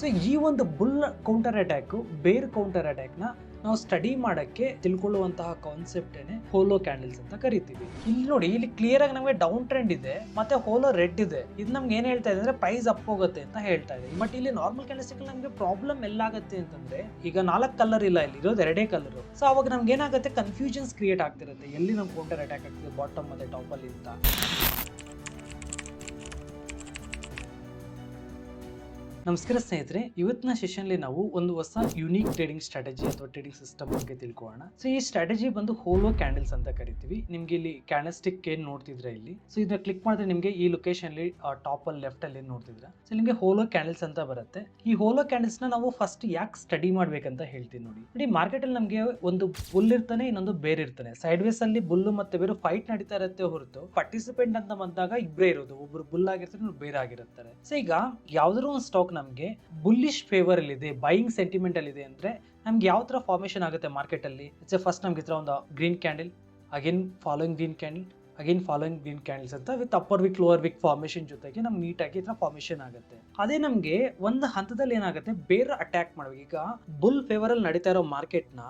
So ಈ ಒಂದು bull counter attack bear counter ಅಟ್ಯಾಕ್ನ ನಾವು ಸ್ಟಡಿ ಮಾಡಕ್ಕೆ ತಿಳ್ಕೊಳ್ಳುವಂತಹ ಕಾನ್ಸೆಪ್ಟ್ ಏನೆ ಹೋಲೋ ಕ್ಯಾಂಡಲ್ಸ್ ಅಂತ ಕರಿತೀವಿ. ಇಲ್ಲಿ ನೋಡಿ, ಇಲ್ಲಿ ಕ್ಲಿಯರ್ ಆಗಿ ನಮಗೆ ಡೌನ್ ಟ್ರೆಂಡ್ ಇದೆ, ಮತ್ತೆ ಹೋಲೋ ರೆಡ್ ಇದೆ. ಇದು ನಮ್ಗೆ ಏನು ಹೇಳ್ತಾ ಇದೆ ಅಂದ್ರೆ ಪ್ರೈಸ್ ಅಪ್ ಹೋಗುತ್ತೆ ಅಂತ ಹೇಳ್ತಾ ಇದೆ. ಬಟ್ ಇಲ್ಲಿ ನಾರ್ಮಲ್ ಕ್ಯಾಂಡಲ್ಸ್ ನಮಗೆ ಪ್ರಾಬ್ಲಮ್ ಎಲ್ಲಾಗತ್ತೆ ಅಂತಂದ್ರೆ, ಈಗ ನಾಲ್ಕು ಕಲರ್ ಇಲ್ಲ ಇಲ್ಲಿ, ಇರೋದು ಎರಡೇ ಕಲರ್ ಸೊ ಅವಾಗ ನಮ್ಗೆ ಏನಾಗುತ್ತೆ? ಕನ್ಫ್ಯೂಷನ್ಸ್ ಕ್ರಿಯೇಟ್ ಆಗ್ತಿರುತ್ತೆ. ಎಲ್ಲಿ ನಮ್ಗೆ ಕೌಂಟರ್ ಅಟ್ಯಾಕ್ ಆಗ್ತಿದೆ? ಬಾಟಮ್ ಮತ್ತೆ ಟಾಪ್ ಅಲ್ಲಿ ಅಂತ. ನಮಸ್ಕಾರ ಸ್ನೇಹಿತರೆ, ಇವತ್ತಿನ ಸೆಷನ್ ಅಲ್ಲಿ ನಾವು ಒಂದು ಹೊಸ ಯುನೀಕ್ ಟ್ರೇಡಿಂಗ್ ಸ್ಟ್ರಾಟಜಿ ಅಥವಾ ಟ್ರೇಡಿಂಗ್ ಸಿಸ್ಟಮ್ ಬಗ್ಗೆ ತಿಳ್ಕೊಳ್ಳೋಣ. ಸೊ ಈ ಸ್ಟ್ರಾಟಜಿ ಬಂದು ಹೋಲೋ ಕ್ಯಾಂಡಲ್ಸ್ ಅಂತ ಕರಿತೀವಿ. ನಿಮ್ಗೆ ಇಲ್ಲಿ ಕ್ಯಾನಸ್ಟಿಕ್ ಏನ್ ನೋಡ್ತಿದ್ರೆ ಇಲ್ಲಿ? ಸೊ ಇದನ್ನ ಕ್ಲಿಕ್ ಮಾಡಿದ್ರೆ ನಿಮ್ಗೆ ಈ ಲೊಕೇಶನ್ ಅಲ್ಲಿ ಟಾಪ್ ಅಲ್ಲಿ ಲೆಫ್ಟ್ ಅಲ್ಲಿ ಏನ್ ನೋಡ್ತಿದ್ರ ಸೊ ನಿಮಗೆ ಹೋಲೋ ಕ್ಯಾಂಡಲ್ಸ್ ಅಂತ ಬರುತ್ತೆ. ಈ ಹೋಲೋ ಕ್ಯಾಂಡಲ್ಸ್ನ ನಾವು ಫಸ್ಟ್ ಯಾಕೆ ಸ್ಟಡಿ ಮಾಡ್ಬೇಕಂತ ಹೇಳ್ತೀನಿ ನೋಡಿ. ನೋಡಿ ಮಾರ್ಕೆಟ್ ಅಲ್ಲಿ ನಮಗೆ ಒಂದು ಬುಲ್ ಇರ್ತಾನೆ, ಇನ್ನೊಂದು ಬೇರೆ ಇರ್ತಾನೆ. ಸೈಡ್ ವೇಸ್ ಅಲ್ಲಿ ಬುಲ್ ಮತ್ತೆ ಬೇರೆ ಫೈಟ್ ನಡೀತಾ ಇರುತ್ತೆ ಹೊರತು ಪಾರ್ಟಿಸಿಪೆಂಟ್ ಅಂತ ಬಂದಾಗ ಇಬ್ಬರೇ ಇರೋದು. ಒಬ್ರು ಬುಲ್ ಆಗಿರ್ತಾರೆ ಬೇರೆ ಆಗಿರುತ್ತಾರೆ ಸೊ ಈಗ ಯಾವ್ದಾದ್ರು ಒಂದು ಸ್ಟಾಕ್ ನಮ್ಗೆ ಬುಲ್ಲಿಶ್ ಫೇವರ್ ಅಲ್ಲಿ ಇದೆ ಬೈಯಿಂಗ್ ಸೆಂಟಿಮೆಂಟ್ ಅಲ್ಲಿ ಇದೆ ಅಂದ್ರೆ ನಮ್ಗೆ ಯಾವ ತರ ಫಾರ್ಮೇಶನ್ ಆಗುತ್ತೆ ಮಾರ್ಕೆಟ್ ಅಲ್ಲಿ? ಫಸ್ಟ್ ನಮ್ಗೆ ಇತ್ರ ಒಂದು green candle again following green candle again following green candles ಅಂತ with upper wick lower wick formation ಜೊತೆಗೆ ನಮ್ಗೆ ನೀಟಾಗಿ ಇತರ ಫಾರ್ಮೇಶನ್ ಆಗುತ್ತೆ. ಅದೇ ನಮ್ಗೆ ಒಂದು ಹಂತದಲ್ಲಿ ಏನಾಗುತ್ತೆ? ಬೇರೆ ಅಟ್ಯಾಕ್ ಮಾಡ್ಬೇಕು ಈಗ ಬುಲ್ ಫೇವರ್ ಅಲ್ಲಿ ನಡೀತಾ ಇರೋ ಮಾರ್ಕೆಟ್ನ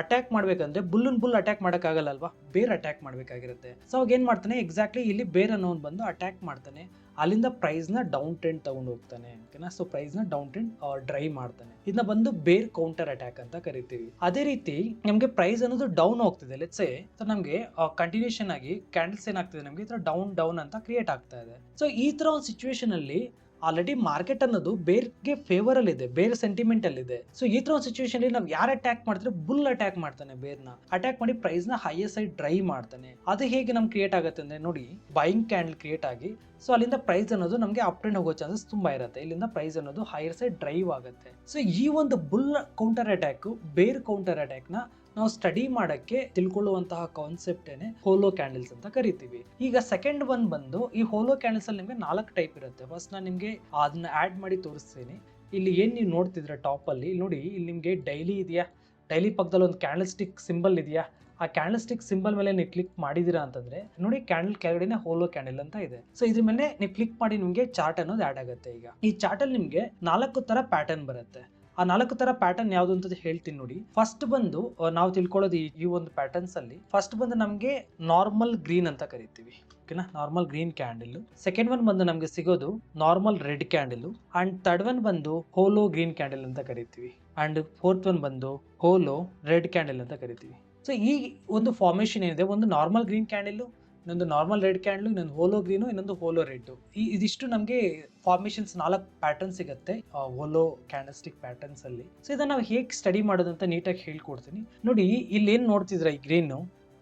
ಅಟ್ಯಾಕ್ ಮಾಡ್ಬೇಕಂದ್ರೆ ಬುಲ್ಲನ್ ಬುಲ್ ಅಟ್ಯಾಕ್ ಮಾಡಕ್ ಅಲ್ವಾ ಬೇರ್ ಅಟ್ಯಾಕ್ ಮಾಡ್ಬೇಕಾಗಿರುತ್ತೆ. ಸೊ ಅವಾಗ ಏನ್ ಮಾಡ್ತಾನೆ? ಎಕ್ಸಾಕ್ಟ್ಲಿ ಇಲ್ಲಿ ಬೇರ್ ಅನ್ನೋನ್ ಬಂದು ಅಟ್ಯಾಕ್ ಮಾಡ್ತಾನೆ. ಅಲ್ಲಿಂದ ಪ್ರೈಸ್ನ ಡೌನ್ ಟ್ರೆಂಡ್ ತಗೊಂಡು ಹೋಗ್ತಾನೆ. ಓಕೆನಾ? ಸೊ ಪ್ರೈಸ್ನ ಡೌನ್ ಟ್ರೆಂಡ್ ಡ್ರೈ ಮಾಡ್ತಾನೆ. ಇದನ್ನ ಬಂದು ಬೇರ್ ಕೌಂಟರ್ ಅಟ್ಯಾಕ್ ಅಂತ ಕರಿತೀವಿ. ಅದೇ ರೀತಿ ನಮಗೆ ಪ್ರೈಸ್ ಅನ್ನೋದು ಡೌನ್ ಹೋಗ್ತಿದೆ. ಲೆಟ್ಸೆ ನಮಗೆ ಕಂಟಿನ್ಯೂಷನ್ ಆಗಿ ಕ್ಯಾಂಡಲ್ಸ್ ಏನಾಗ್ತಿದೆ ನಮಗೆ? ಈ ತರ ಡೌನ್ ಡೌನ್ ಅಂತ ಕ್ರಿಯೇಟ್ ಆಗ್ತಾ ಇದೆ. ಸೊ ಈ ತರ ಒಂದು ಸಿಚುವೇಶನ್ ಅಲ್ಲಿ ಆಲ್ರೆಡಿ ಮಾರ್ಕೆಟ್ ಅನ್ನೋದು ಬೇರ್ಗೆ ಫೇವರ್ ಅಲ್ಲಿ ಇದೆ, ಬೇರ್ ಸೆಂಟಿಮೆಂಟ್ ಅಲ್ಲಿ ಇದೆ. ಸೊ ಈ ತರ ಸಿಚುವೇಶನ್ ಅಲ್ಲಿ ನಾವು ಯಾರು ಅಟ್ಯಾಕ್ ಮಾಡಿದ್ರೆ ಬುಲ್ ಅಟ್ಯಾಕ್ ಮಾಡ್ತಾನೆ ಬೇರ್ನ. ಅಟ್ಯಾಕ್ ಮಾಡಿ ಪ್ರೈಸ್ನ ಹೈಯೆಸ್ಟ್ ಸೈಡ್ ಡ್ರೈ ಮಾಡ್ತಾನೆ. ಅದು ಹೇಗೆ ನಮ್ಗೆ ಕ್ರಿಯೇಟ್ ಆಗುತ್ತೆ ಅಂದ್ರೆ ನೋಡಿ ಬೈಯಿಂಗ್ ಕ್ಯಾಂಡಲ್ ಕ್ರಿಯೇಟ್ ಆಗಿ ಸೊ ಅಲ್ಲಿಂದ ಪ್ರೈಸ್ ಅನ್ನೋದು ನಮಗೆ ಅಪ್ ಟ್ರೆಂಡ್ ಹೋಗೋ ಚಾನ್ಸಸ್ ತುಂಬಾ ಇರುತ್ತೆ. ಇಲ್ಲಿಂದ ಪ್ರೈಸ್ ಅನ್ನೋದು ಹೈಯರ್ ಸೈಡ್ ಡ್ರೈವ್ ಆಗುತ್ತೆ. ಸೊ ಈ ಒಂದು bull counter attack bear counter ಅಟ್ಯಾಕ್ನ ನಾವು ಸ್ಟಡಿ ಮಾಡಕ್ಕೆ ತಿಳ್ಕೊಳ್ಳುವಂತಹ ಕಾನ್ಸೆಪ್ಟ್ ಏನೆ ಹೋಲೋ ಕ್ಯಾಂಡಲ್ಸ್ ಅಂತ ಕರಿತೀವಿ. ಈಗ ಸೆಕೆಂಡ್ ಒನ್ ಬಂದು ಈ ಹೋಲೋ ಕ್ಯಾಂಡಲ್ಸ್ ಅಲ್ಲಿ ನಿಮಗೆ ನಾಲ್ಕು ಟೈಪ್ ಇರುತ್ತೆ. ಫಸ್ಟ್ ನಾನು ನಿಮಗೆ ಅದನ್ನ ಆಡ್ ಮಾಡಿ ತೋರಿಸ್ತೀನಿ. ಇಲ್ಲಿ ಏನು ನೀವು ನೋಡ್ತಿದ್ರೆ ಟಾಪ್ ಅಲ್ಲಿ? ಇಲ್ಲಿ ನೋಡಿ, ಇಲ್ಲಿ ನಿಮಗೆ ಡೈಲಿ ಇದೆಯಾ? ಡೈಲಿ ಪಕ್ಕದಲ್ಲಿ ಒಂದು ಕ್ಯಾಂಡಲ್ ಸ್ಟಿಕ್ ಸಿಂಬಲ್ ಇದೆಯಾ? ಆ ಕ್ಯಾಂಡಲ್ ಸ್ಟಿಕ್ ಸಿಂಬಲ್ ಮೇಲೆ ನೀವು ಕ್ಲಿಕ್ ಮಾಡಿದಿರಾ ಅಂತಂದ್ರೆ, ನೋಡಿ ಕ್ಯಾಂಡಲ್ ಕೆಳಗಡೆನೆ ಹೋಲೋ ಕ್ಯಾಂಡಲ್ ಅಂತ ಇದೆ. ಸೊ ಇದ್ರ ಮೇಲೆ ನೀವು ಕ್ಲಿಕ್ ಮಾಡಿ ನಿಮಗೆ ಚಾರ್ಟ್ ಅನ್ನೋದು ಆಡ್ ಆಗುತ್ತೆ ಈಗ. ಈ ಚಾರ್ಟ್ ಅಲ್ಲಿ ನಿಮಗೆ ನಾಲ್ಕು ತರ ಪ್ಯಾಟರ್ನ್ ಬರುತ್ತೆ. ಆ ನಾಲ್ಕು ತರ ಪ್ಯಾಟರ್ನ್ ಯಾವ್ದು ಅಂತ ಹೇಳ್ತೀನಿ ನೋಡಿ. ಫಸ್ಟ್ ಬಂದು ನಾವು ತಿಳ್ಕೊಳ್ಳೋದು ಈ- ಒಂದು ಪ್ಯಾಟರ್ನ್ಸ್ ಅಲ್ಲಿ. ಫಸ್ಟ್ ಬಂದು ನಮಗೆ ನಾರ್ಮಲ್ ಗ್ರೀನ್ ಅಂತ ಕರಿತೀವಿ. ಓಕೆನಾ normal green candle second one ಬಂದು ನಮಗೆ ಸಿಗೋದು normal red candle and third one ಬಂದು ಹೋಲೋ ಗ್ರೀನ್ ಕ್ಯಾಂಡಲ್ ಅಂತ ಕರಿತೀವಿ. ಅಂಡ್ ಫೋರ್ತ್ ಒನ್ ಬಂದು ಹೋಲೋ ರೆಡ್ ಕ್ಯಾಂಡಲ್ ಅಂತ ಕರಿತೀವಿ. ಸೊ ಈ ಒಂದು ಫಾರ್ಮೇಶನ್ ಏನಿದೆ? ಒಂದು ನಾರ್ಮಲ್ ಗ್ರೀನ್ ಕ್ಯಾಂಡಲ್ ಇನ್ನೊಂದು ನಾರ್ಮಲ್ ರೆಡ್ ಕ್ಯಾಂಡ್ಲು ಇನ್ನೊಂದು ಹೋಲೋ ಗ್ರೀನು ಇನ್ನೊಂದು ಹೋಲೋ ರೆಡ್ಡು ಈ, ಇದಿಷ್ಟು ನಮಗೆ ಫಾರ್ಮೇಷನ್ಸ್ ನಾಲ್ಕು ಪ್ಯಾಟರ್ನ್ ಸಿಗುತ್ತೆ ಹೋಲೋ ಕ್ಯಾಂಡಲ್ಸ್ಟಿಕ್ ಪ್ಯಾಟರ್ನ್ಸ್ ಅಲ್ಲಿ. ಸೊ ಇದನ್ನ ನಾವು ಹೇಗೆ ಸ್ಟಡಿ ಮಾಡೋದು ಅಂತ ನೀಟಾಗಿ ಹೇಳ್ಕೊಡ್ತೀನಿ. ನೋಡಿ ಇಲ್ಲಿ ಏನು ನೋಡ್ತಿದ್ರ ಈ ಗ್ರೀನು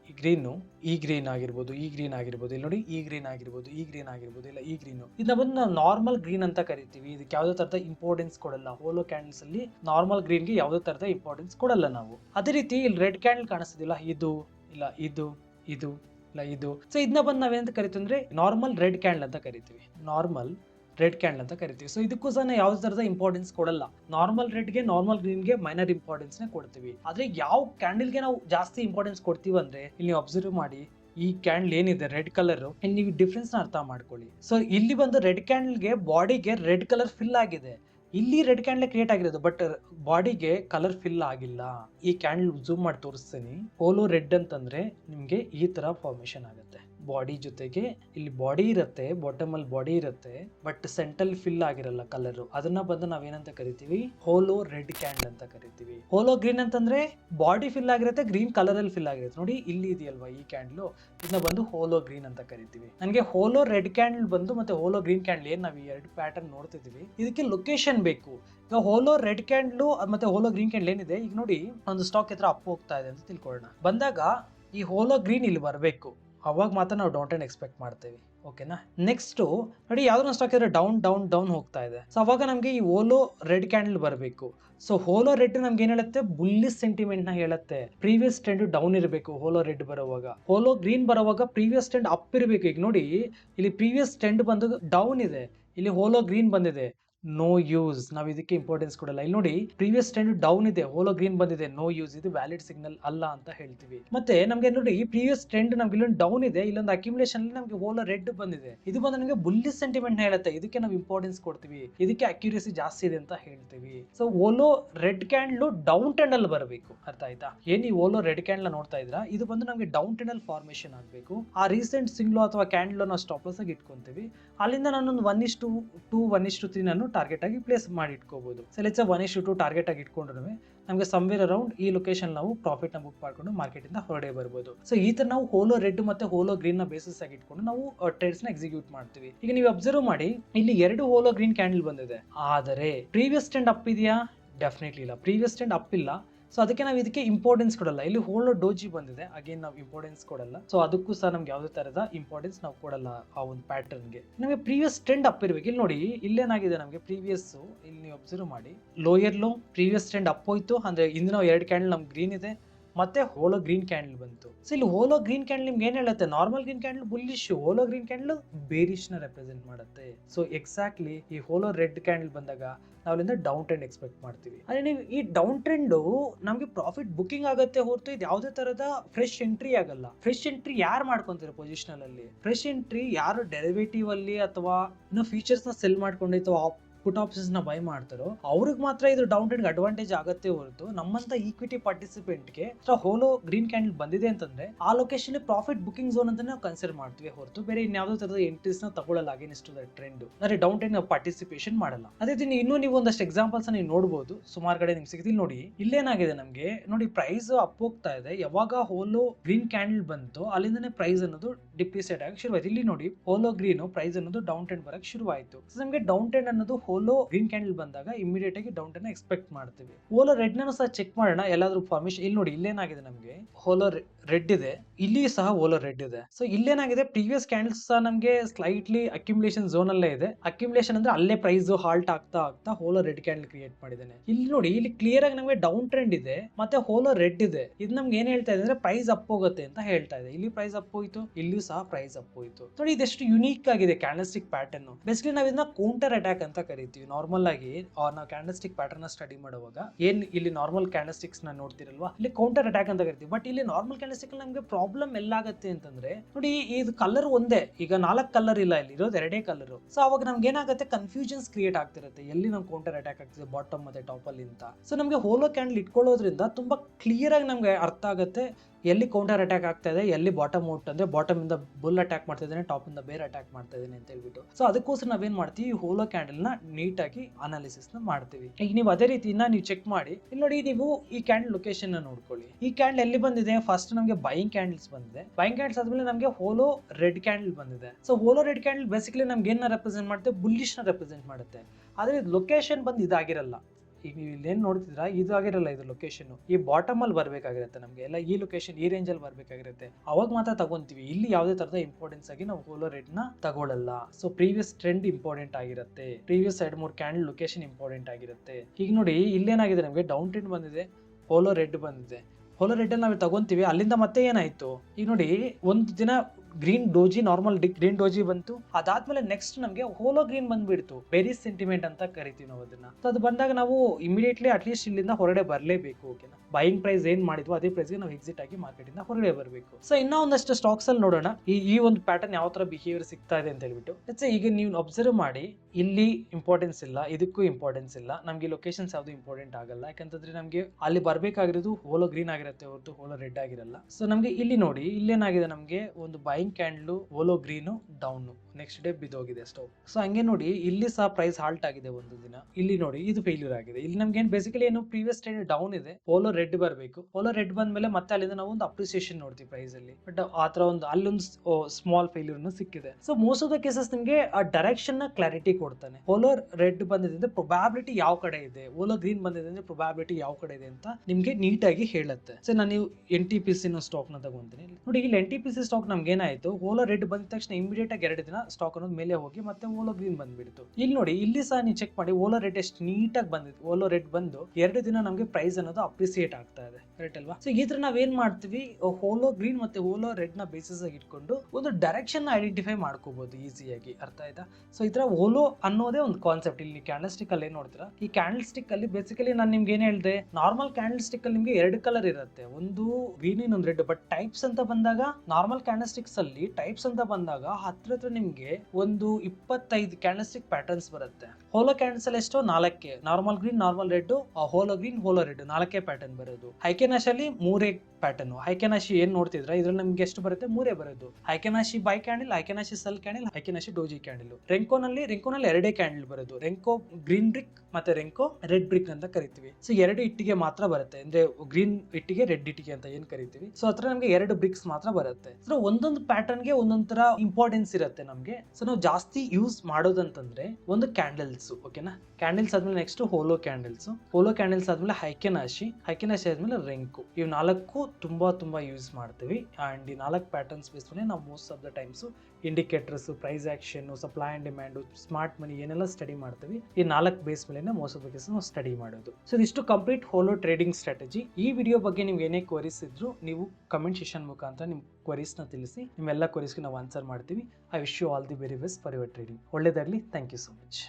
ಈ ಗ್ರೀನು ಈ ಗ್ರೀನ್ ಆಗಿರ್ಬೋದು, ಈ ಗ್ರೀನ್ ಆಗಿರ್ಬೋದು, ಇಲ್ಲಿ ನೋಡಿ, ಈ ಗ್ರೀನ್ ಆಗಿರ್ಬೋದು, ಈ ಗ್ರೀನ್ ಆಗಿರ್ಬೋದು, ಇಲ್ಲ ಈ ಗ್ರೀನು ಇದನ್ನ ಬಂದು ನಾವು ನಾರ್ಮಲ್ ಗ್ರೀನ್ ಅಂತ ಕರಿತೀವಿ. ಇದಕ್ಕೆ ಯಾವುದೇ ತರದ ಇಂಪಾರ್ಟೆನ್ಸ್ ಕೊಡಲ್ಲ. ಹೋಲೋ ಕ್ಯಾಂಡಲ್ಸ್ ಅಲ್ಲಿ ನಾರ್ಮಲ್ ಗ್ರೀನ್ಗೆ ಯಾವುದೇ ತರದ ಇಂಪಾರ್ಟೆನ್ಸ್ ಕೊಡಲ್ಲ ನಾವು. ಅದೇ ರೀತಿ ಇಲ್ಲಿ ರೆಡ್ ಕ್ಯಾಂಡಲ್ ಕಾಣಿಸೋದಿಲ್ಲ ಇದು, ಇಲ್ಲ, ಇದು ಇದು. ಇದು. ಸೊ ಇದನ್ನ ಬಂದು ನಾವೇನಂತ ಕರಿತೀವಿ ಅಂದ್ರೆ ನಾರ್ಮಲ್ ರೆಡ್ ಕ್ಯಾಂಡಲ್ ಅಂತ ಕರಿತೀವಿ. ನಾರ್ಮಲ್ ರೆಡ್ ಕ್ಯಾಂಡಲ್ ಅಂತ ಕರಿತೀವಿ. ಸೊ ಇದಕ್ಕೂ ಸಹ ಯಾವ ಥರದ ಇಂಪಾರ್ಟೆನ್ಸ್ ಕೊಡಲ್ಲ. ನಾರ್ಮಲ್ ರೆಡ್ಗೆ ನಾರ್ಮಲ್ ಗ್ರೀನ್ಗೆ ಮೈನರ್ ಇಂಪಾರ್ಟೆನ್ಸ್ನ ಕೊಡ್ತೀವಿ. ಆದ್ರೆ ಯಾವ ಕ್ಯಾಂಡಲ್ಗೆ ನಾವು ಜಾಸ್ತಿ ಇಂಪಾರ್ಟೆನ್ಸ್ ಕೊಡ್ತೀವಿ ಅಂದ್ರೆ, ಇಲ್ಲಿ ಅಬ್ಸರ್ವ್ ಮಾಡಿ, ಈ ಕ್ಯಾಂಡಲ್ ಏನಿದೆ ರೆಡ್ ಕಲರ್ ನೀವು ಡಿಫ್ರೆನ್ಸ್ ಅರ್ಥ ಮಾಡ್ಕೊಳ್ಳಿ. ಸೊ ಇಲ್ಲಿ ಬಂದು ರೆಡ್ ಕ್ಯಾಂಡಲ್ಗೆ ಬಾಡಿಗೆ ರೆಡ್ ಕಲರ್ ಫಿಲ್ ಆಗಿದೆ. ಇಲ್ಲಿ ರೆಡ್ ಕ್ಯಾಂಡಲ್ ಕ್ರಿಯೇಟ್ ಆಗಿರೋದು ಬಟ್ ಬಾಡಿಗೆ ಕಲರ್ ಫಿಲ್ ಆಗಿಲ್ಲ. ಈ ಕ್ಯಾಂಡಲ್ ಜೂಮ್ ಮಾಡಿ ತೋರಿಸ್ತೀನಿ. ಪೋಲೋ ರೆಡ್ ಅಂತಂದ್ರೆ ನಿಮ್ಗೆ ಈ ತರ ಫಾರ್ಮೇಶನ್ ಆಗುತ್ತೆ. ಬಾಡಿ ಜೊತೆಗೆ ಇಲ್ಲಿ ಬಾಡಿ ಇರುತ್ತೆ ಬಾಟಮ್ ಅಲ್ಲಿ ಬಾಡಿ ಇರುತ್ತೆ ಬಟ್ ಸೆಂಟ್ರಲ್ ಫಿಲ್ ಆಗಿರಲ್ಲ ಕಲರ್ ಅದನ್ನ ಬಂದು ನಾವೇನಂತ ಕರಿತೀವಿ? ಹೋಲೋ ರೆಡ್ ಕ್ಯಾಂಡ್ ಅಂತ ಕರಿತೀವಿ. ಹೋಲೋ ಗ್ರೀನ್ ಅಂತಂದ್ರೆ ಬಾಡಿ ಫಿಲ್ ಆಗಿರುತ್ತೆ ಗ್ರೀನ್ ಕಲರ್ ಅಲ್ಲಿ ಫಿಲ್ ಆಗಿರುತ್ತೆ. ನೋಡಿ, ಇಲ್ಲಿ ಇದೆಯಲ್ವಾ ಈ ಕ್ಯಾಂಡಲ್ ಇದನ್ನ ಬಂದು ಹೋಲೋ ಗ್ರೀನ್ ಅಂತ ಕರಿತೀವಿ. ನನಗೆ ಹೋಲೋ ರೆಡ್ ಕ್ಯಾಂಡಲ್ ಬಂದು ಮತ್ತೆ ಹೋಲೋ ಗ್ರೀನ್ ಕ್ಯಾಂಡಲ್ ಏನ್ ನಾವು ಈ ಎರಡು ಪ್ಯಾಟರ್ನ್ ನೋಡ್ತಿದೀವಿ? ಇದಕ್ಕೆ ಲೊಕೇಶನ್ ಬೇಕು. ಈಗ ಹೋಲೋ ರೆಡ್ ಕ್ಯಾಂಡ್ಲು ಮತ್ತೆ ಹೋಲೋ ಗ್ರೀನ್ ಕ್ಯಾಂಡಲ್ ಏನಿದೆ? ಈಗ ನೋಡಿ, ಒಂದು ಸ್ಟಾಕ್ ಹತ್ರ ಅಪ್ ಹೋಗ್ತಾ ಇದೆ ಅಂತ ತಿಳ್ಕೊಳ್ಳೋಣ. ಬಂದಾಗ ಈ ಹೋಲೋ ಗ್ರೀನ್ ಇಲ್ಲಿ ಬರಬೇಕು. ಅವಾಗ ಮಾತ್ರ ನಾವು ಡೌನ್ ಟ್ರೆಂಡ್ ಎಕ್ಸ್ಪೆಕ್ಟ್ ಮಾಡ್ತೀವಿ ಓಕೆನಾ ನೆಕ್ಸ್ಟ್ ನೋಡಿ ಯಾವ್ದು ಸ್ಟಾಕ್ ಇದ್ರೆ ಡೌನ್ ಡೌನ್ ಡೌನ್ ಹೋಗ್ತಾ ಇದೆ. ಸೊ ಅವಾಗ ನಮಗೆ ಈ ಓಲೋ ರೆಡ್ ಕ್ಯಾಂಡಲ್ ಬರಬೇಕು. ಸೊ ಹೋಲೋ ರೆಡ್ ನಮ್ಗೆ ಏನ್ ಹೇಳುತ್ತೆ? ಬುಲ್ಲಿಸ್ ಸೆಂಟಿಮೆಂಟ್ನ ಹೇಳುತ್ತೆ. ಪ್ರೀವಿಯಸ್ ಟ್ರೆಂಡ್ ಡೌನ್ ಇರಬೇಕು ಹೋಲೋ ರೆಡ್ ಬರುವಾಗ. ಹೋಲೋ ಗ್ರೀನ್ ಬರುವಾಗ ಪ್ರೀವಿಯಸ್ ಟ್ರೆಂಡ್ ಅಪ್ ಇರಬೇಕು. ಈಗ ನೋಡಿ, ಇಲ್ಲಿ ಪ್ರೀವಿಯಸ್ ಟ್ರೆಂಡ್ ಬಂದು ಡೌನ್ ಇದೆ. ಇಲ್ಲಿ ಹೋಲೋ ಗ್ರೀನ್ ಬಂದಿದೆ. ನೋ ಯೂಸ್ ನಾವು ಇದಕ್ಕೆ ಇಂಪಾರ್ಟೆನ್ಸ್ ಕೊಡಲ್ಲ. ಇಲ್ಲಿ ನೋಡಿ ಪ್ರೀವಿಯಸ್ ಟ್ರೆಂಡ್ ಡೌನ್ ಇದೆ ಹೋಲೋ ಗ್ರೀನ್ ಬಂದಿದೆ ನೋ ಯೂಸ್ ಇದು ವ್ಯಾಲಿಡ್ ಸಿಗ್ನಲ್ ಅಲ್ಲ ಅಂತ ಹೇಳ್ತೀವಿ. ಮತ್ತೆ ನಮಗೆ ನೋಡಿ ಈ ಪ್ರೀವಿಯಸ್ ಟ್ರೆಂಡ್ ನಮ್ಗೆ ಇಲ್ಲೊಂದು ಡೌನ್ ಇದೆ ಇಲ್ಲೊಂದು ಅಕ್ಯುಮುಲೇಷನ್ ನಮಗೆ ಹೋಲೋ ರೆಡ್ ಬಂದಿದೆ. ಇದು ಬಂದು ನಮಗೆ ಬುಲ್ಲಿಸ್ ಸೆಂಟಿಮೆಂಟ್ ಹೇಳುತ್ತೆ. ಇದಕ್ಕೆ ನಾವು ಇಂಪಾರ್ಟೆನ್ಸ್ ಕೊಡ್ತೀವಿ. ಇದಕ್ಕೆ ಅಕ್ಯುರೇಸಿ ಜಾಸ್ತಿ ಇದೆ ಅಂತ ಹೇಳ್ತೀವಿ. So hollow red candle down trend ಅಲ್ಲಿ ಬರಬೇಕು. ಅರ್ಥ ಆಯ್ತಾ? ಏನ್ ಈ ಓಲೋ ರೆಡ್ ಕ್ಯಾಂಡ್ಲ ನೋಡ್ತಾ ಇದ್ರ ಇದು ಬಂದು ನಮಗೆ ಡೌನ್ ಟ್ರೆಂಡ್ ಫಾರ್ಮೇಷನ್ ಫಾರ್ಮೇಶನ್ ಆಗಬೇಕು. ಆ ರೀಸೆಂಟ್ ಸಿಂಗ್ಲೋ ಅಥವಾ ಕ್ಯಾಂಡ್ಲೋ ನಾವು ಸ್ಟಾಪ್ ಲಾಸ್ ಆಗಿ ಇಟ್ಕೊಂತೀವಿ. ಅಲ್ಲಿಂದ ನಾನೊಂದು ಒನ್ ಇಷ್ಟು ಟೂ ಒನ್ ಇಷ್ಟು ತ್ರೀ ನಾನು ಟಾರ್ಗೆಟ್ ಆಗಿ ಪ್ಲೇಸ್ ಮಾಡಿ ಇಟ್ಕೋಬಹುದು ಸೊ ಲೆಟ್ಸ್ ಒನ್ ಇಷ್ಟು ಟು ಟಾರ್ಗೆಟ್ ಆಗಿ ಇಟ್ಕೊಂಡ್ರು ನಮಗೆ ಸಮ್ವೇರ್ ಅರೌಂಡ್ ಈ ಲೊಕೇಶನ್ ನಾವು ಪ್ರಾಫಿಟ್ನ ಬುಕ್ ಮಾಡ್ಕೊಂಡು ಮಾರ್ಕೆಟ್ ಇಂದ ಹೊರಡೆ ಬರ್ಬೋದು. ಸೊ ಈ ತರ ನಾವು ಹೋಲೋ ರೆಡ್ ಮತ್ತೆ ಹೋಲೋ ಗ್ರೀನ್ನ ಬೇಸಿಸ್ ಆಗಿ ಇಟ್ಕೊಂಡು ನಾವು ಟ್ರೇಡ್ಸ್ನ ಎಕ್ಸಿಕ್ಯೂಟ್ ಮಾಡ್ತೀವಿ. ಈಗ ನೀವು ಅಬ್ಸರ್ವ್ ಮಾಡಿ, ಇಲ್ಲಿ ಎರಡು ಹೋಲೋ ಗ್ರೀನ್ ಕ್ಯಾಂಡಲ್ ಬಂದಿದೆ. ಆದರೆ ಪ್ರೀವಿಯಸ್ ಟ್ರೆಂಡ್ ಅಪ್ ಇದೆಯಾ? ಡೆಫಿನೆಟ್ಲಿ ಇಲ್ಲ. ಪ್ರೀವಿಯಸ್ ಟ್ರೆಂಡ್ ಅಪ್ ಇಲ್ಲ. ಸೊ ಅದಕ್ಕೆ ನಾವು ಇದಕ್ಕೆ ಇಂಪಾರ್ಟೆನ್ಸ್ ಕೊಡಲ್ಲ. ಇಲ್ಲಿ ಹೋಲ್ ಡೋಜಿ ಬಂದಿದೆ. ಅಗೇನ್ ನಾವು ಇಂಪಾರ್ಟೆನ್ಸ್ ಕೊಡಲ್ಲ. ಸೊ ಅದಕ್ಕೂ ಸಹ ನಮ್ಗೆ ಯಾವುದೇ ತರದ ಇಂಪಾರ್ಟೆನ್ಸ್ ನಾವು ಕೊಡಲ್ಲ ಆ ಒಂದು ಪ್ಯಾಟರ್ನ್ಗೆ ನಮಗೆ ಪ್ರೀವಿಯಸ್ ಟ್ರೆಂಡ್ ಅಪ್ ಇರ್ಬೇಕು. ಇಲ್ಲಿ ನೋಡಿ, ಇಲ್ಲೇನಾಗಿದೆ ನಮಗೆ ಪ್ರೀವಿಯಸ್ ಇಲ್ಲಿ ನೀವು ಅಬ್ಸರ್ವ್ ಮಾಡಿ. Lower low previous trend up ಹೋಯ್ತು. ಅಂದ್ರೆ ಇಂದಿನ ಎರಡು ಕ್ಯಾಂಡಲ್ ನಮ್ಗೆ ಗ್ರೀನ್ ಇದೆ. ಮತ್ತೆ ಹೋಲೋ ಗ್ರೀನ್ ಕ್ಯಾಂಡಲ್ ಬಂತು. ಸೊ ಇಲ್ಲಿ ಹೋಲೋ ಗ್ರೀನ್ ಕ್ಯಾಂಡಲ್ ನಿಮ್ಗೆ ಏನ್ ಹೇಳುತ್ತೆ? Normal green candle bullish hollow green candle ಬೇರಿಶ್ನ represent ಮಾಡುತ್ತೆ. ಸೊ ಎಕ್ಸಾಕ್ಟ್ಲಿ ಈ ಹೋಲೋ ರೆಡ್ ಕ್ಯಾಂಡಲ್ ಬಂದಾಗ ನಾವು ಇಲ್ಲಿಂದ ಡೌನ್ ಟ್ರೆಂಡ್ ಎಕ್ಸ್ಪೆಕ್ಟ್ ಮಾಡ್ತೀವಿ. ಅಂದ್ರೆ ನೀವು ಈ ಡೌನ್ ಟ್ರೆಂಡ್ ನಮಗೆ ಪ್ರಾಫಿಟ್ ಬುಕಿಂಗ್ ಆಗುತ್ತೆ ಹೊರತು ಇದು ಯಾವುದೇ ತರದ ಫ್ರೆಶ್ ಎಂಟ್ರಿ ಆಗಲ್ಲ. ಫ್ರೆಶ್ ಎಂಟ್ರಿ ಯಾರು ಮಾಡ್ಕೊಂತಾರೆ ಪೊಸಿಷನಲ್ ಅಲ್ಲಿ? ಫ್ರೆಶ್ ಎಂಟ್ರಿ ಯಾರು ಡೆರಿವೇಟಿವ್ ಅಲ್ಲಿ ಅಥವಾ ಇನ್ನು ಫೀಚರ್ಸ್ನ ಸೆಲ್ ಮಾಡ್ಕೊಂಡು ಅಥವಾ ಪುಟ್ ಆಪ್ಷನ್ಸ್ನ ಬೈ ಮಾಡ್ತಾರೋ, ಅವ್ರಿಗೆ ಮಾತ್ರ ಇದು ಡೌನ್ ಟ್ರೆಂಡ್ ಅಡ್ವಾಂಟೇಜ್ ಆಗುತ್ತೆ ಹೊರತು ನಮ್ಮಂತ ಈಕ್ವಿಟಿ ಪಾರ್ಟಿಸಿಪೆಂಟ್ಗೆ ಹೋಲೋ ಗ್ರೀನ್ ಕ್ಯಾಂಡಲ್ ಬಂದಿದೆ ಅಂತಂದ್ರೆ, ಆ ಲೊಕೇಶನ್ ಪ್ರಾಫಿಟ್ ಬುಕಿಂಗ್ ಝೋನ್ ಅಂತ ನಾವು ಕನ್ಸಿಡರ್ ಮಾಡ್ತೀವಿ. ಹೊರತು ಬೇರೆ ಇನ್ಯಾವುದೋ ತರದ ಎಂಟ್ರೀಸ್ನ ತಗೊಳ್ಳಲ್ಲ ಅಗೇನ್ಸ್ಟ್ ದ ಟ್ರೆಂಡ್ ಅಂದ್ರೆ ಡೌನ್ ಟ್ರೆಂಡ್ ಪಾರ್ಟಿಸಿಪೇಷನ್ ಮಾಡಲ್ಲ. ಅದೇ ದಿನ ಇನ್ನೂ ನೀವು ಒಂದಷ್ಟು ಎಕ್ಸಾಂಪಲ್ಸ್ ನೀವು ನೋಡಬಹುದು ಸುಮಾರು ಕಡೆ ನಿಮ್ಗೆ ಸಿಗುತ್ತೆ ಇಲ್ಲಿ ನೋಡಿ. ಇಲ್ಲೇನಾಗಿದೆ ನಮಗೆ? ನೋಡಿ ಪ್ರೈಸ್ ಅಪ್ ಹೋಗ್ತಾ ಇದೆ. ಯಾವಾಗ ಹೋಲೋ ಗ್ರೀನ್ ಕ್ಯಾಂಡಲ್ ಬಂತು, ಅಲ್ಲಿಂದನೇ ಪ್ರೈಸ್ ಅನ್ನೋದು ಡಿಪ್ರಿಸೇಟ್ ಆಗಿ ಶುರುವಾಯ್ತು. ಇಲ್ಲಿ ನೋಡಿ, ಹೋಲೋ ಗ್ರೀನ್ ಪ್ರೈಸ್ ಅನ್ನೋದು ಡೌನ್ ಟ್ರೆಂಡ್ ಬರಕ್ ಶುರುವಾಯಿತು. ನಮಗೆ ಡೌನ್ ಟ್ರೆಂಡ್ ಅನ್ನೋದು ಹೋಲೋ ಗ್ರೀನ್ ಕ್ಯಾಂಡಲ್ ಬಂದಾಗ ಇಮಿಡಿಯೇಟ್ ಆಗಿ ಡೌನ್ ಟೆನ್ ಎಕ್ಸ್ಪೆಕ್ಟ್ ಮಾಡ್ತೀವಿ. ಓಲೋ ರೆಡ್ ನಾನು ಸಹ ಚೆಕ್ ಮಾಡೋಣ, ಎಲ್ಲಾದ್ರೂ ಫಾರ್ಮೇಶನ್ ಇಲ್ಲಿ ನೋಡಿ, ಇಲ್ಲೇನಾಗಿದೆ ನಮಗೆ? ಹೋಲೋ ರೆಡ್ ಇದೆ ಇಲ್ಲಿ ಸಹ ಓಲರ್ ರೆಡ್ ಇದೆ. ಸೊ ಇಲ್ಲೇನಾಗಿದೆ ಪ್ರೀವಿಯಸ್ ಕ್ಯಾಂಡಲ್ಸ್ ಸಹ ನಮಗೆ ಸ್ಲೈಟ್ಲಿ ಅಕ್ಯುಮುಲೇಷನ್ ಝೋನ್ ಅಲ್ಲೇ ಇದೆ. ಅಕ್ಯುಮುಲೇಷನ್ ಅಂದ್ರೆ ಅಲ್ಲೇ ಪ್ರೈಸ್ ಹಾಲ್ಟ್ ಆಗ್ತಾ ಆಗ್ತಾ ಹೋಲೋ ರೆಡ್ ಕ್ಯಾಂಡಲ್ ಕ್ರಿಯೇಟ್ ಮಾಡಿದ್ದಾನೆ. ಇಲ್ಲಿ ನೋಡಿ, ಇಲ್ಲಿ ಕ್ಲಿಯರ್ ಆಗಿ ನಮಗೆ ಡೌನ್ ಟ್ರೆಂಡ್ ಇದೆ, ಮತ್ತೆ ಹೋಲೋ ರೆಡ್ ಇದೆ. ಇದು ನಮ್ಗೆ ಏನ್ ಹೇಳ್ತಾ ಇದೆ ಅಂದ್ರೆ ಪ್ರೈಸ್ ಅಪ್ ಹೋಗುತ್ತೆ ಅಂತ ಹೇಳ್ತಾ ಇದೆ. ಇಲ್ಲಿ ಪ್ರೈಸ್ ಅಪ್ ಹೋಯ್ತು, ಇಲ್ಲಿಯೂ ಸಹ ಪ್ರೈಸ್ ಅಪ್ ಹೋಯ್ತು. ನೋಡಿ, ಇದೆಷ್ಟು ಯುನೀಕ್ ಆಗಿದೆ ಕ್ಯಾಂಡಲ್ಸ್ಟಿಕ್ ಪ್ಯಾಟರ್ನ್ ಬೇಸಿಕಲಿ ನಾವು ಇದನ್ನ ಕೌಂಟರ್ ಅಟ್ಯಾಕ್ ಅಂತ ಕರಿತೀವಿ. ನಾರ್ಮಲ್ ಆಗಿ ನಾವು ಕ್ಯಾಂಡಲ್ಸ್ಟಿಕ್ ಪ್ಯಾಟರ್ನ್ ಸ್ಟಡಿ ಮಾಡುವಾಗ, ಏನ್ ಇಲ್ಲಿ ನಾರ್ಮಲ್ ಕ್ಯಾಂಡಲ್ಸ್ಟಿಕ್ಸ್ನ ನೋಡ್ತಿರಲ್ವಾ? ಇಲ್ಲಿ ಕೌಂಟರ್ ಅಟ್ಯಾಕ್ ಅಂತ ಕರಿತೀವಿ. ಬಟ್ ಇಲ್ಲಿ ನಾರ್ಮಲ್ ಕ್ಯಾಂಡಲ್ಸ್ಟಿಕ್ ನಮಗೆ ಪ್ರಾಬ್ಲಮ್ ಎಲ್ಲಾಗತ್ತೆ ಅಂತಂದ್ರೆ, ನೋಡಿ ಇದು ಕಲರ್ ಒಂದೇ, ಈಗ ನಾಲ್ಕು ಕಲರ್ ಇಲ್ಲ ಇಲ್ಲಿ, ಇರೋದು ಎರಡೇ ಕಲರ್ ಸೊ ಅವಾಗ ನಮ್ಗೆ ಏನಾಗುತ್ತೆ ಕನ್ಫ್ಯೂಷನ್ಸ್ ಕ್ರಿಯೇಟ್ ಆಗ್ತಿರುತ್ತೆ. ಎಲ್ಲಿ ನಮ್ಗೆ ಕೌಂಟರ್ ಅಟ್ಯಾಕ್ ಆಗ್ತಿದೆ ಬಾಟಮ್ ಮತ್ತೆ ಟಾಪ್ ಅಲ್ಲಿ ಅಂತ. ಸೊ ನಮಗೆ ಹೋಲೋ ಕ್ಯಾಂಡಲ್ ಇಟ್ಕೊಳ್ಳೋದ್ರಿಂದ ತುಂಬಾ ಕ್ಲಿಯರ್ ಆಗಿ ನಮ್ಗೆ ಅರ್ಥ ಆಗುತ್ತೆ. ಎಲ್ಲಿ ಕೌಂಟರ್ ಅಟ್ಯಾಕ್ ಆಗ್ತಾ ಇದೆ ಎಲ್ಲಿ ಬಾಟಮ್ ಔಟ್ ಅಂದ್ರೆ ಬಾಟಮ್ ಇಂದ ಬುಲ್ ಅಟ್ಯಾಕ್ ಮಾಡ್ತಾ ಇದ್ದಾನೆ ಟಾಪ್ ಇಂದ ಬೇರೆ ಅಟ್ಯಾಕ್ ಮಾಡ್ತಾ ಇದ್ದಾನೆ ಅಂತ ಹೇಳ್ಬಿಟ್ಟು. ಸೊ ಅದಕ್ಕೋಸ್ಕರ ನಾವೇನ್ ಮಾಡ್ತೀವಿ, ಈ ಹೋಲೋ ಕ್ಯಾಂಡಲ್ನ ನೀಟಾಗಿ ನ ಮಾಡ್ತೀವಿ. ಈಗ ನೀವು ಅದೇ ರೀತಿಯಿಂದ ನೀವು ಚೆಕ್ ಮಾಡಿ, ಇಲ್ಲಿ ನೋಡಿ ನೀವು ಈ ಕ್ಯಾಂಡಲ್ ಲೊಕೇಶನ್ ನೋಡ್ಕೊಳ್ಳಿ. ಈ ಕ್ಯಾಂಡಲ್ ಎಲ್ಲಿ ಬಂದಿದೆ? ಫಸ್ಟ್ ನಮಗೆ ಬೈಯಿಂಗ್ ಕ್ಯಾಂಡಲ್ಸ್ ಬಂದಿದೆ. ಬೈಯಿಂಗ್ ಕ್ಯಾಂಡಲ್ಸ್ ಆದ್ಮೇಲೆ ನಮಗೆ ಹೋಲೋ ರೆಡ್ ಕ್ಯಾಂಡಲ್ ಬಂದಿದೆ. So hollow red candle basically ನಮ್ಗೆ ಏನ ರೆಪ್ರೆಸೆಂಟ್ ಮಾಡುತ್ತೆ? ನ ರೆಪ್ರೆಸೆಂಟ್ ಮಾಡುತ್ತೆ. ಆದ್ರೆ ಲೊಕೇಶನ್ ಬಂದು ಇದಾಗಿರಲ್ಲ. ಈಗ ನೀವು ಇಲ್ಲೇನು ನೋಡ್ತಿದ್ರ ಇದು ಆಗಿರಲ್ಲ ಇದು ಲೊಕೇಶನ್ ಈ ಬಾಟಮ್ ಅಲ್ಲಿ ಬರ್ಬೇಕಾಗಿರುತ್ತೆ ನಮಗೆ. ಎಲ್ಲ ಈ ಲೊಕೇಶನ್ ಈ ರೇಂಜ್ ಅಲ್ಲಿ ಬರ್ಬೇಕಾಗಿರುತ್ತೆ. ಅವಾಗ ಮಾತ್ರ ತಗೊಂತೀವಿ. ಇಲ್ಲಿ ಯಾವುದೇ ಥರದ ಇಂಪಾರ್ಟೆನ್ಸ್ ಆಗಿ ನಾವು ಹೋಲೋ ರೇಟ್ನ ತಗೊಳ್ಳಲ್ಲ ಸೊ ಪ್ರೀವಿಯಸ್ ಟ್ರೆಂಡ್ ಇಂಪಾರ್ಟೆಂಟ್ ಆಗಿರುತ್ತೆ. ಪ್ರೀವಿಯಸ್ ಎರಡ್, ಮೂರ್ ಕ್ಯಾಂಡಲ್ ಲೊಕೇಶನ್ ಇಂಪಾರ್ಟೆಂಟ್ ಆಗಿರುತ್ತೆ. ಈಗ ನೋಡಿ, ಇಲ್ಲೇನಾಗಿದೆ ನಮಗೆ? ಡೌನ್ ಟ್ರೆಂಡ್ ಬಂದಿದೆ, ಹೋಲೋ ರೆಡ್ ಬಂದಿದೆ. ಹೋಲೋ ರೆಡ್ ನಾವು ತಗೊಂತೀವಿ. ಅಲ್ಲಿಂದ ಮತ್ತೆ ಏನಾಯ್ತು? ಈಗ ನೋಡಿ, ಒಂದು ದಿನ green doji normal green doji ಬಂತು. ಅದಾದ್ಮೇಲೆ ನೆಕ್ಸ್ಟ್ ನಮಗೆ ಹೋಲೋ ಗ್ರೀನ್ ಬಂದ್ಬಿಡ್ತು. ಬೆರಿ ಸೆಂಟಿಮೆಂಟ್ ಅಂತ ಕರಿತೀವಿ ನಾವು ಅದನ್ನ. ಅದು ಬಂದಾಗ ನಾವು ಇಮಿಡಿಯೇಟ್ಲಿ ಅಟ್ಲೀಸ್ಟ್ ಇಲ್ಲಿಂದ ಹೊರಗಡೆ ಬರಲೇಬೇಕು ಓಕೆನಾ ಬೈಯಿಂಗ್ ಪ್ರೈಸ್ ಏನ್ ಮಾಡಿದ್ವು ಅದೇ ಪ್ರೈಸ್ಗೆ ನಾವು ಎಕ್ಸಿಟ್ ಆಗಿ ಮಾರ್ಕೆಟ್ ಇಂದ ಹೊರಗಡೆ ಬರಬೇಕು. ಸೊ ಇನ್ನೂ ಒಂದಷ್ಟು ಸ್ಟಾಕ್ಸ್ ಅಲ್ಲಿ ನೋಡೋಣ. ಈ ಈ ಒಂದು ಪ್ಯಾಟರ್ನ್ ಯಾವ ತರ ಬಿಹೇವಿಯರ್ ಸಿಗ್ತಾ ಇದೆ ಅಂತ ಹೇಳ್ಬಿಟ್ಟು. ಈಗ ನೀವು ಅಬ್ಸರ್ವ್ ಮಾಡಿ, ಇಲ್ಲಿ ಇಂಪಾರ್ಟೆನ್ಸ್ ಇಲ್ಲ, ಇದಕ್ಕೂ ಇಂಪಾರ್ಟೆನ್ಸ್ ಇಲ್ಲ, ನಮ್ಗೆ ಲೊಕೇಶನ್ಸ್ ಯಾವುದು ಇಂಪಾರ್ಟೆಂಟ್ ಆಗಲ್ಲ. ಯಾಕಂತಂದ್ರೆ ನಮ್ಗೆ ಅಲ್ಲಿ ಬರಬೇಕಾಗಿರೋದು ಹೋಲೋ ಗ್ರೀನ್ ಆಗಿರುತ್ತೆ ಹೊರತು ಹೋಲೋ ರೆಡ್ ಆಗಿರಲ್ಲ. ಸೊ ನಮ್ಗೆ ಇಲ್ಲಿ ನೋಡಿ, ಇಲ್ಲೇನಾಗಿದೆ ನಮ್ಗೆ ಒಂದು buying candle hollow green down next day ಬಿದ್ದೋಗಿದೆ stock so ಹಂಗೆ ನೋಡಿ, ಇಲ್ಲಿ ಸಹ ಪ್ರೈಸ್ ಹಾಲ್ಟ್ ಆಗಿದೆ ಒಂದು ದಿನ. ಇಲ್ಲಿ ನೋಡಿ, ಇದು ಫೇಲ್ಯೂರ್ ಆಗಿದೆ. ಇಲ್ಲಿ ನಮ್ಗೆ ಏನು ಬೇಸಿಕಲಿ ಏನು ಪ್ರೀವಿಯಸ್ ಟ್ರೆಂಡ್ ಡೌನ್ ಇದೆ. ಪೋಲೋ ರೆಡ್ ಬರಬೇಕು. ಪೋಲೋ ರೆಡ್ ಬಂದ ಮೇಲೆ ಮತ್ತೆ ಅಲ್ಲಿಂದ ನಾವು ಒಂದು ಅಪ್ರಿಸಿಯೇಷನ್ ನೋಡ್ತೀವಿ ಪ್ರೈಸ್ ಅಲ್ಲಿ. ಬಟ್ ಆ ತರ ಒಂದು, ಅಲ್ಲೊಂದು ಸ್ಮಾಲ್ ಫೇಲ್ಯೂರ್ ಸಿಕ್ಕಿದೆ so most of the cases ನಿಮಗೆ, ಆ ಡೈರೆಕ್ಷನ್ನ ಕ್ಲಾರಿಟಿ ಕೊಡ್ತಾನೆ. ಪೋಲೋ ರೆಡ್ ಬಂದಿದೆ ಅಂದ್ರೆ ಪ್ರೊಬಾಬಿಲಿಟಿ ಯಾವ ಕಡೆ ಇದೆ? ಓಲೋ ಗ್ರೀನ್ ಬಂದಿದೆ ಅಂದ್ರೆ ಪ್ರೊಬಾಬಿಲಿಟಿ ಯಾವ ಕಡೆ ಇದೆ ಅಂತ ನಿಮ್ಗೆ ನೀಟಾಗಿ ಹೇಳುತ್ತೆ. ಸೊ ನಾನು ಎನ್ ಟಿ ಪಿ ಸಿ ಸ್ಟಾಕ್ನ ತಗೊಂತೀನಿ. ನೋಡಿ, ಇಲ್ಲಿ N T P C stock ನಮ್ಗೆ ಏನಾಯ್ತು? ಓಲೋ ರೆಡ್ ಬಂದ ತಕ್ಷಣ ಇಮಿಡಿಯೇಟ್ ಎರಡು ದಿನ ಸ್ಟಾಕ್ ಅನ್ನೋದು ಮೇಲೆ ಹೋಗಿ ಮತ್ತೆ ಓಲೋ ಗ್ರೀನ್ ಬಂದ್ಬಿಡ್ತು. ಇಲ್ಲಿ ನೋಡಿ, ಇಲ್ಲಿ ಸಹ ನೀವು ಚೆಕ್ ಮಾಡಿ ಓಲೋ ರೇಟ್ ಎಷ್ಟು ನೀಟಾಗಿ ಬಂದಿತ್ತು ಓಲೋ ರೆಡ್ ಬಂದು ಎರಡು ದಿನ ನಮಗೆ ಪ್ರೈಸ್ ಅನ್ನೋದು ಅಪ್ರಿಸಿಯೇಟ್ ಆಗ್ತಾ ಇದೆ. ರೈಟ್ ಅಲ್ವಾ? ಸೊ ಈ ತರ ನಾವೇನ್ ಮಾಡ್ತೀವಿ? ಹೋಲೋ ಗ್ರೀನ್ ಮತ್ತೆ ಓಲೋ ರೆಡ್ನ ಬೇಸಿಸ್ ಆಗಿ ಇಟ್ಕೊಂಡು ಒಂದು ಡೈರೆಕ್ಷನ್ ಐಡೆಂಟಿಫೈ ಮಾಡ್ಕೋಬಹುದು ಈಸಿಯಾಗಿ ಅರ್ಥ ಆಯ್ತಾ? ಸೊ ಈ ತರ ಓಲೋ ಅನ್ನೋದೇ ಒಂದು ಕಾನ್ಸೆಪ್ಟ್ ಇಲ್ಲಿ ಕ್ಯಾಂಡಲ್ ಸ್ಟಿಕ್ ಅಲ್ಲಿ ಏನ್ ನೋಡ್ತೀರಾ? ಈ ಕ್ಯಾಂಡಲ್ ಸ್ಟಿಕ್ ಅಲ್ಲಿ ಬೇಸಿಕಲಿ ನಾನು ನಿಮ್ಗೆ ಏನ್ ಹೇಳಿದೆ? ನಾರ್ಮಲ್ ಕ್ಯಾಂಡಲ್ ಸ್ಟಿಕ್ ಅಲ್ಲಿ ನಿಮ್ಗೆ ಎರಡು ಕಲರ್ ಇರುತ್ತೆ. ಒಂದು ಗ್ರೀನ್ ಇನ್ನೊಂದು ರೆಡ್ ಬಟ್ ಟೈಪ್ಸ್ ಅಂತ ಬಂದಾಗ ನಾರ್ಮಲ್ ಕ್ಯಾಂಡಲ್ ಸ್ಟಿಕ್ಸ್ ಅಲ್ಲಿ ಟೈಪ್ಸ್ ಅಂತ ಬಂದಾಗ ಹತ್ರ ಹತ್ರ ನಿಮ್ಗೆ ಒಂದು ಇಪ್ಪತ್ತೈದು ಕ್ಯಾಂಡಲ್ಸ್ಟಿಕ್ ಪ್ಯಾಟರ್ನ್ಸ್ ಬರುತ್ತೆ. ಹೋಲೋ ಕ್ಯಾಂಡಲ್ಸ್ ಎಷ್ಟೋ? ನಾಲ್ಕೆ. Normal green normal red hollow green hollow red ನಾಲ್ಕೇ ಪ್ಯಾಟರ್ನ್ ಬರೋದು. ಹೈಕೆನಾಶ್ ಅಲ್ಲಿ ಮೂರೇ ಪ್ಯಾಟರ್ನ್ ಹೈಕೆನಾಶಿ ಏನ್ ನೋಡ್ತಿದ್ರೆ? ಇದ್ರಲ್ಲಿ ನಮ್ಗೆ ಎಷ್ಟು ಬರುತ್ತೆ? ಮೂರೇ ಬರೋದು. Heikin Ashi buy candle Heikin Ashi sell candle Heikin Ashi doji candle ರೆಂಕೋನಲ್ಲಿ ರೆಂಕೋನಲ್ಲಿ ಎರಡೇ ಕ್ಯಾಂಡಲ್ ಬರೋದು. ರೆಂಕೋ ಗ್ರೀನ್ ಬ್ರಿಕ್ ಮತ್ತೆ ರೆಂಕೋ ರೆಡ್ ಬ್ರಿಕ್ ಅಂತ ಕರಿತೀವಿ. ಸೊ ಎರಡು ಇಟ್ಟಿಗೆ ಮಾತ್ರ ಬರುತ್ತೆ. ಅಂದ್ರೆ ಗ್ರೀನ್ ಇಟ್ಟಿಗೆ ರೆಡ್ ಇಟ್ಟಿಗೆ ಅಂತ ಏನ್ ಕರಿತೀವಿ. ಸೊ ಹತ್ರ ನಮ್ಗೆ ಎರಡು ಬ್ರಿಕ್ಸ್ ಮಾತ್ರ ಬರುತ್ತೆ. ಸೊ ಒಂದೊಂದು ಪ್ಯಾಟರ್ನ್ಗೆ ಒಂದೊಂದ್ ತರ ಇಂಪಾರ್ಟೆನ್ಸ್ ಇರುತ್ತೆ ನಮ್ಗೆ. ಸೊ ನಾವು ಜಾಸ್ತಿ ಯೂಸ್ ಮಾಡೋದಂತಂದ್ರೆ ಒಂದು ಕ್ಯಾಂಡಲ್ಸ್ ಓಕೆನಾ ಕ್ಯಾಂಡಲ್ಸ್ ಆದ್ಮೇಲೆ next hollow candles hollow candles ಆದ್ಮೇಲೆ ಹೈಕೆನಾಶಿ ಹೈಕೆನಾಶಿ ಆದ್ಮೇಲೆ ರೆಂಕು ಇವ್ ನಾಲ್ಕು ತುಂಬಾ ತುಂಬ ಯೂಸ್ ಮಾಡ್ತೀವಿ. ಆ್ಯಂಡ್ ಈ ನಾಲ್ಕು ಪ್ಯಾಟರ್ನ್ಸ್ ಬೇಸ್ ಮೇಲೆ ನಾವು most of the times indicators price action supply and demand smart money ಏನೆಲ್ಲ ಸ್ಟಡಿ ಮಾಡ್ತೀವಿ. ಈ ನಾಲ್ಕು ಬೇಸ್ ಮೇಲೆ ಮೋಸ್ಟ್ ಆಫ್ ದ ಕೇಸ್ ನಾವು ಸ್ಟಡಿ ಮಾಡೋದು. ಸೊ ಇದಿಷ್ಟು ಕಂಪ್ಲೀಟ್ ಹೋಲೋ ಟ್ರೇಡಿಂಗ್ ಸ್ಟ್ರಾಟಜಿ ಈ ವಿಡಿಯೋ ಬಗ್ಗೆ ನೀವು ಏನೇ ಕ್ವರೀಸ್ ಇದ್ರು ನೀವು ಕಮೆಂಟ್ ಸೆಷನ್ ಮುಖಾಂತರ ನಿಮ್ಮ ಕ್ವರೀಸ್ನ ತಿಳಿಸಿ, ನಿಮ್ಮೆಲ್ಲ ಕ್ವರೀಸ್ಗೆ ನಾವು ಆನ್ಸರ್ ಮಾಡ್ತೀವಿ. I wish you all the very best for your trading ಒಳ್ಳೇದಾಗಲಿ. Thank you so much